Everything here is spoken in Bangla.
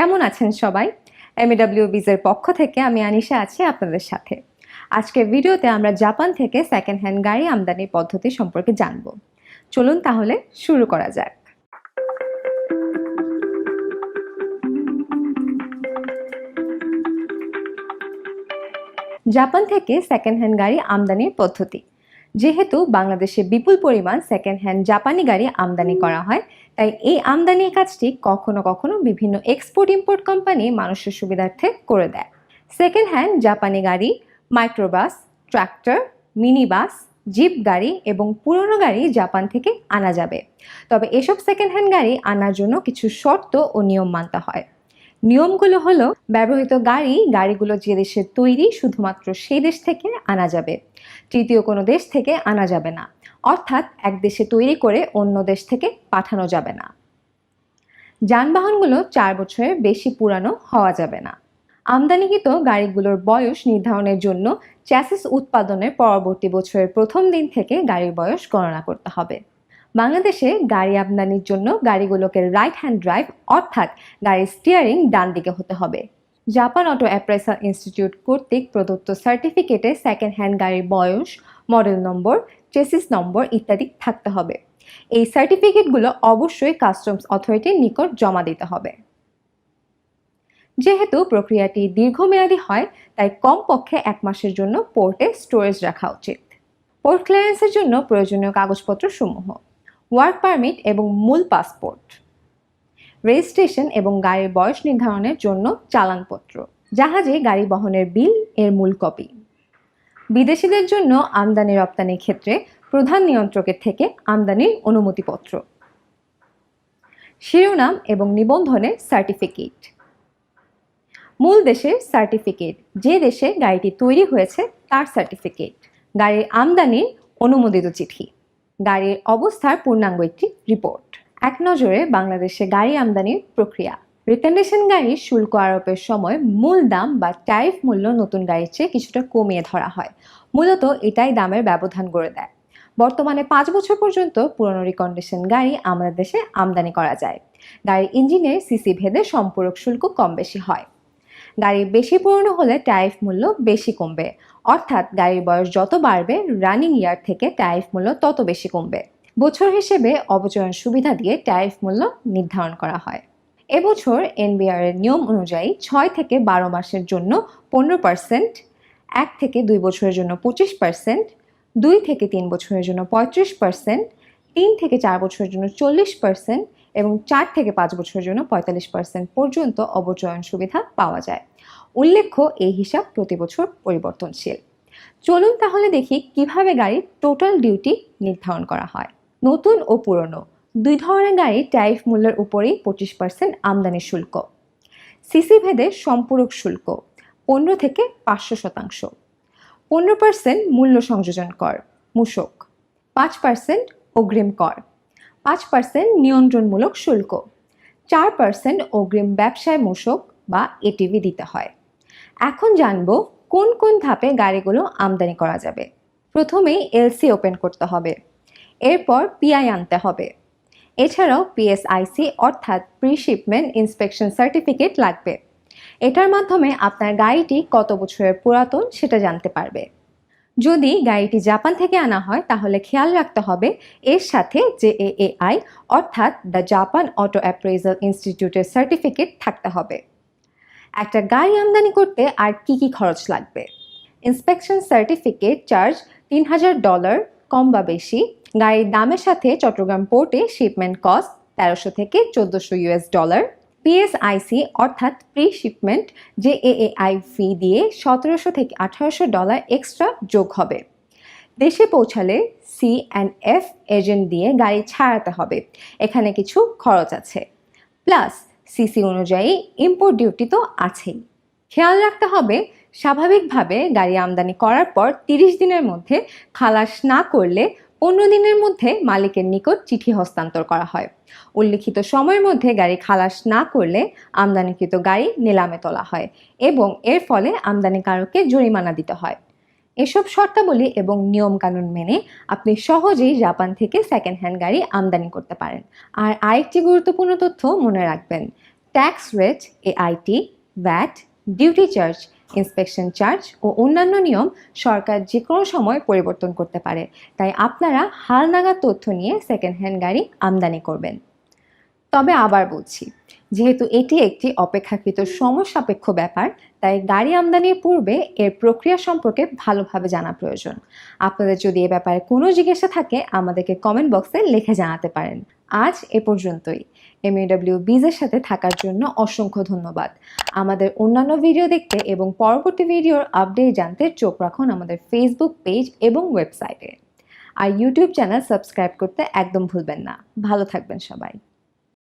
কেমন আছেন সবাই? এমএডাব্লিউ বিজের পক্ষ থেকে আমি আনিশা আছি আপনাদের সাথে। আজকের ভিডিওতে আমরা জাপান থেকে সেকেন্ড হ্যান্ড গাড়ি আমদানির পদ্ধতি সম্পর্কে জানব। চলুন তাহলে শুরু করা যাক। জাপান থেকে সেকেন্ড হ্যান্ড গাড়ি আমদানির পদ্ধতি। যেহেতু বাংলাদেশে বিপুল পরিমাণ সেকেন্ড হ্যান্ড জাপানি গাড়ি আমদানি করা হয়, তাই এই আমদানির কাজটি কখনো কখনো বিভিন্ন এক্সপোর্ট ইম্পোর্ট কোম্পানি মানুষের সুবিধার্থে করে দেয়। সেকেন্ড হ্যান্ড জাপানি গাড়ি microbus tractor mini bus jeep গাড়ি এবং পুরনো গাড়ি জাপান থেকে আনা যাবে। তবে এসব সেকেন্ড হ্যান্ড গাড়ি আনার জন্য কিছু শর্ত ও নিয়ম মানতে হয়। নিয়মগুলো হলো, ব্যবহৃত গাড়ি, গাড়িগুলো যে দেশে তৈরি শুধুমাত্র সেই দেশ থেকে আনা যাবে। তৃতীয় কোনো দেশ থেকে আনা যাবে না। অর্থাৎ এক দেশে তৈরি করে অন্য দেশ থেকে পাঠানো যাবে না। যানবাহনগুলো চার বছরের বেশি পুরানো হওয়া যাবে না। আমদানিকৃত গাড়িগুলোর বয়স নির্ধারণের জন্য চ্যাসিস উৎপাদনের পরবর্তী বছরের প্রথম দিন থেকে গাড়ির বয়স গণনা করতে হবে। বাংলাদেশে গাড়ি আমদানির জন্য গাড়িগুলোকে রাইট হ্যান্ড ড্রাইভ অর্থাৎ গাড়ির স্টিয়ারিং ডান দিকে হতে হবে। জাপান অটো অ্যাপ্রাইসাল ইনস্টিটিউট কর্তৃক প্রদত্ত সার্টিফিকেটে সেকেন্ড হ্যান্ড গাড়ির বয়স মডেল নম্বর চেসিস নম্বর ইত্যাদি থাকতে হবে। এই সার্টিফিকেটগুলো অবশ্যই কাস্টমস অথরিটির নিকট জমা দিতে হবে। যেহেতু প্রক্রিয়াটি দীর্ঘমেয়াদী হয়, তাই কমপক্ষে এক মাসের জন্য পোর্টে স্টোরেজ রাখা উচিত। পোর্ট ক্লিয়ারেন্সের জন্য প্রয়োজনীয় কাগজপত্র সমূহ। ওয়ার্ক পারমিট এবং মূল পাসপোর্ট। রেজিস্ট্রেশন এবং গাড়ির বয়স নির্ধারণের জন্য চালানপত্র। জাহাজে গাড়ি বহনের বিল এর মূল কপি। বিদেশিদের জন্য আমদানি রপ্তানির ক্ষেত্রে প্রধান নিয়ন্ত্রকের থেকে আমদানির অনুমতিপত্র। শিরোনাম এবং নিবন্ধনের সার্টিফিকেট। মূল দেশের সার্টিফিকেট। যে দেশে গাড়িটি তৈরি হয়েছে তার সার্টিফিকেট। গাড়ির আমদানির অনুমোদিত চিঠি। গাড়ির অবস্থার পূর্ণাঙ্গ একটি রিপোর্ট এক নজরে বাংলাদেশে গাড়ি আমদানির প্রক্রিয়া। রিকন্ডিশন গাড়ির শুল্ক আরোপের সময় মূল দাম বা ট্যারিফ মূল্য নতুন গাড়ির চেয়ে কিছুটা কমিয়ে ধরা হয়। মূলত এটাই দামের ব্যবধান গড়ে দেয়। বর্তমানে পাঁচ বছর পর্যন্ত পুরনো রিকন্ডিশন গাড়ি আমাদের দেশে আমদানি করা যায়। গাড়ির ইঞ্জিনের সিসি ভেদে সম্পূরক শুল্ক কম বেশি হয়। গাড়ি বেশি পুরনো হলে ট্যারিফ মূল্য বেশি কমবে। অর্থাৎ গাড়ির বয়স যত বাড়বে রানিং ইয়ার থেকে ট্যারিফ মূল্য তত বেশি কমবে। বছর হিসেবে অবচয়ন সুবিধা দিয়ে ট্যারিফ মূল্য নির্ধারণ করা হয়। এবছর এনবিআর এর নিয়ম অনুযায়ী ছয় থেকে বারো মাসের জন্য পনেরো পার্সেন্ট এক থেকে দুই বছরের জন্য পঁচিশ পার্সেন্ট দুই থেকে তিন বছরের জন্য পঁয়ত্রিশ পার্সেন্ট তিন থেকে চার বছরের জন্য চল্লিশ পার্সেন্ট এবং চার থেকে পাঁচ বছরের জন্য পঁয়তাল্লিশ পার্সেন্ট পর্যন্ত অবচয়ন সুবিধা পাওয়া যায়। উল্লেখ্য, এই হিসাব প্রতি বছর পরিবর্তনশীল। চলুন তাহলে দেখি কীভাবে গাড়ির টোটাল ডিউটি নির্ধারণ করা হয়। নতুন ও পুরনো, দুই ধরনের গাড়ি ট্যারিফ মূল্যের উপরেই পঁচিশ পার্সেন্ট আমদানি শুল্ক। সিসি ভেদে সম্পূরক শুল্ক, পনেরো থেকে পাঁচশো শতাংশ। পনেরো পার্সেন্ট মূল্য সংযোজন কর, মূসক। পাঁচ পার্সেন্ট অগ্রিম কর, পাঁচ পার্সেন্ট নিয়ন্ত্রণমূলক শুল্ক। চার পার্সেন্ট অগ্রিম ব্যবসায় মূসক বা এটিভি দিতে হয়। এখন জানব কোন কোন ধাপে গাড়িগুলো আমদানি করা যাবে। প্রথমেই এলসি ওপেন করতে হবে। এরপর পিআই আনতে হবে। এছাড়াও পিএসআইসি অর্থাৎ প্রি শিপমেন্ট ইন্সপেকশন সার্টিফিকেট লাগবে। এটার মাধ্যমে আপনার গাড়িটি কত বছরের পুরাতন সেটা জানতে পারবে। যদি গাড়িটি জাপান থেকে আনা হয়, তাহলে খেয়াল রাখতে হবে এর সাথে যে এআই অর্থাৎ দ্য জাপান অটো অ্যাপ্রেজাল ইনস্টিটিউটের সার্টিফিকেট থাকতে হবে। একটা গাড়ি আমদানি করতে আর কি কি খরচ লাগবে? ইন্সপেকশন সার্টিফিকেট চার্জ তিন হাজার ডলার কম বা বেশি। গাড়ির দামের সাথে চট্টগ্রাম পোর্টে শিপমেন্ট কস্ট তেরোশো থেকে চোদ্দোশো ইউএস ডলার পিএসআইসি অর্থাৎ প্রি শিপমেন্ট যে এএআই ফি দিয়ে সতেরোশো থেকে আঠারোশো ডলার এক্সট্রা যোগ হবে। দেশে পৌঁছালে সি অ্যান্ড এফ এজেন্ট দিয়ে গাড়ি ছাড়াতে হবে। এখানে কিছু খরচ আছে। প্লাস সিসি অনুযায়ী ইম্পোর্ট ডিউটি তো আছেই। খেয়াল রাখতে হবে, স্বাভাবিকভাবে গাড়ি আমদানি করার পর তিরিশ দিনের মধ্যে খালাস না করলে পনেরো দিনের মধ্যে মালিকের নিকট চিঠি হস্তান্তর করা হয়। উল্লিখিত সময়ের মধ্যে গাড়ি খালাস না করলে আমদানিকৃত গাড়ি নিলামে তোলা হয় এবং এর ফলে আমদানিকারককে জরিমানা দিতে হয়। এসব শর্তাবলী এবং নিয়মকানুন মেনে আপনি সহজেই জাপান থেকে সেকেন্ড হ্যান্ড গাড়ি আমদানি করতে পারেন। আর আরেকটি গুরুত্বপূর্ণ তথ্য মনে রাখবেন tax rate AIT VAT duty charge inspection charge ও অন্যান্য নিয়ম সরকার যে কোনো সময় পরিবর্তন করতে পারে। তাই আপনারা হালনাগাদ তথ্য নিয়ে সেকেন্ড হ্যান্ড গাড়ি আমদানি করবেন। তবে আবার বলছি, যেহেতু এটি একটি অপেক্ষাকৃত সমসাপেক্ষ ব্যাপার, তাই গাড়ি আমদানির পূর্বে এর প্রক্রিয়া সম্পর্কে ভালোভাবে জানা প্রয়োজন। আপনাদের যদি এ ব্যাপারে কোনো জিজ্ঞাসা থাকে, আমাদেরকে কমেন্ট বক্সে লিখে জানাতে পারেন। আজ এ পর্যন্তই। এমইডব্লিউ বিজের সাথে থাকার জন্য অসংখ্য ধন্যবাদ। আমাদের অন্যান্য ভিডিও দেখতে এবং পরবর্তী ভিডিওর আপডেট জানতে চোখ রাখুন আমাদের ফেসবুক পেজ এবং ওয়েবসাইটে আর ইউটিউব চ্যানেল সাবস্ক্রাইব করতে একদম ভুলবেন না। ভালো থাকবেন সবাই।